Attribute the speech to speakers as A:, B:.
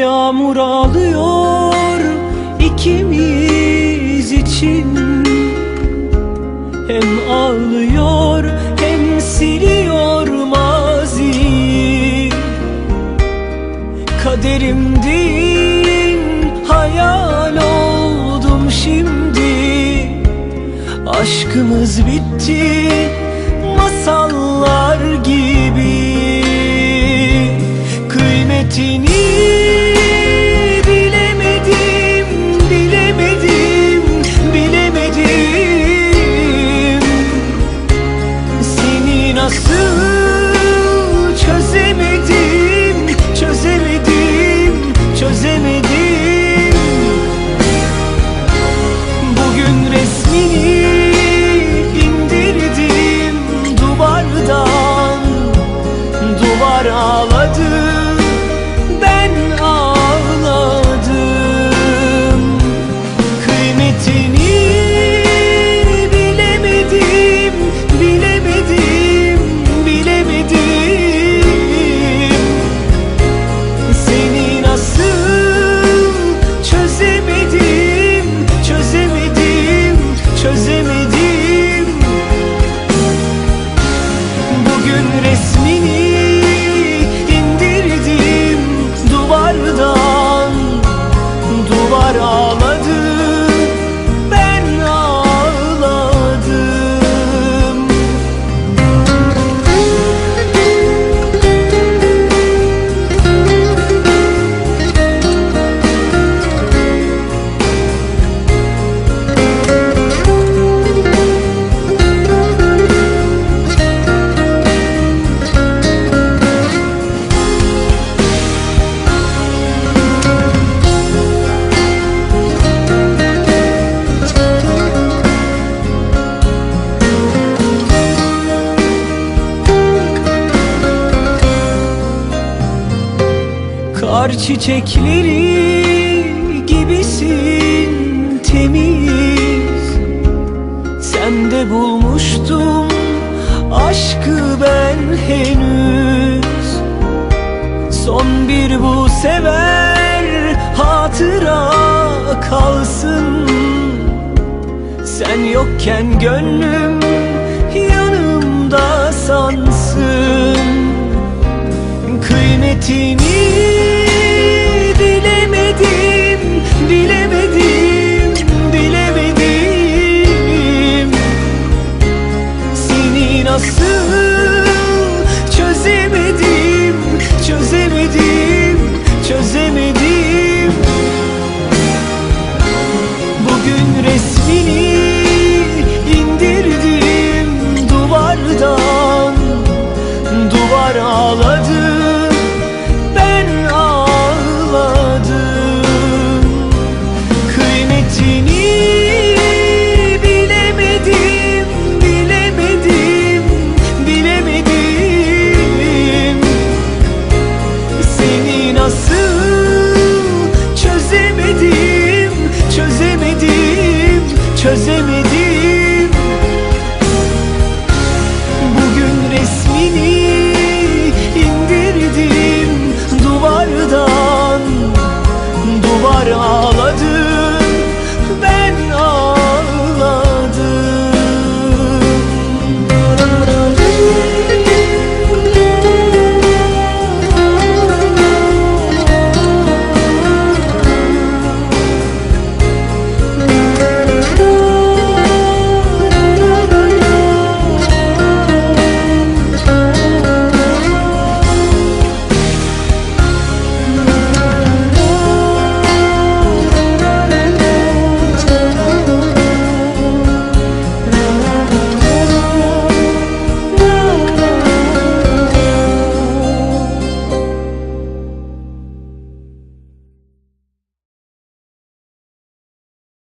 A: Yağmur ağlıyor ikimiz için. Hem ağlıyor hem siliyor maziyi Kaderimdin hayal oldum şimdi. Aşkımız bitti masallar gibi. Kıymetini Kar çiçekleri gibisin temiz. Sende bulmuştum aşkı ben henüz. Son bir bu sever hatıra kalsın. Sen yokken gönlüm yanımda sansın. Kıymetini nasıl çözemedim çözemedim çözemedim Bugün resmini indirdim duvardan. Duvar ağladı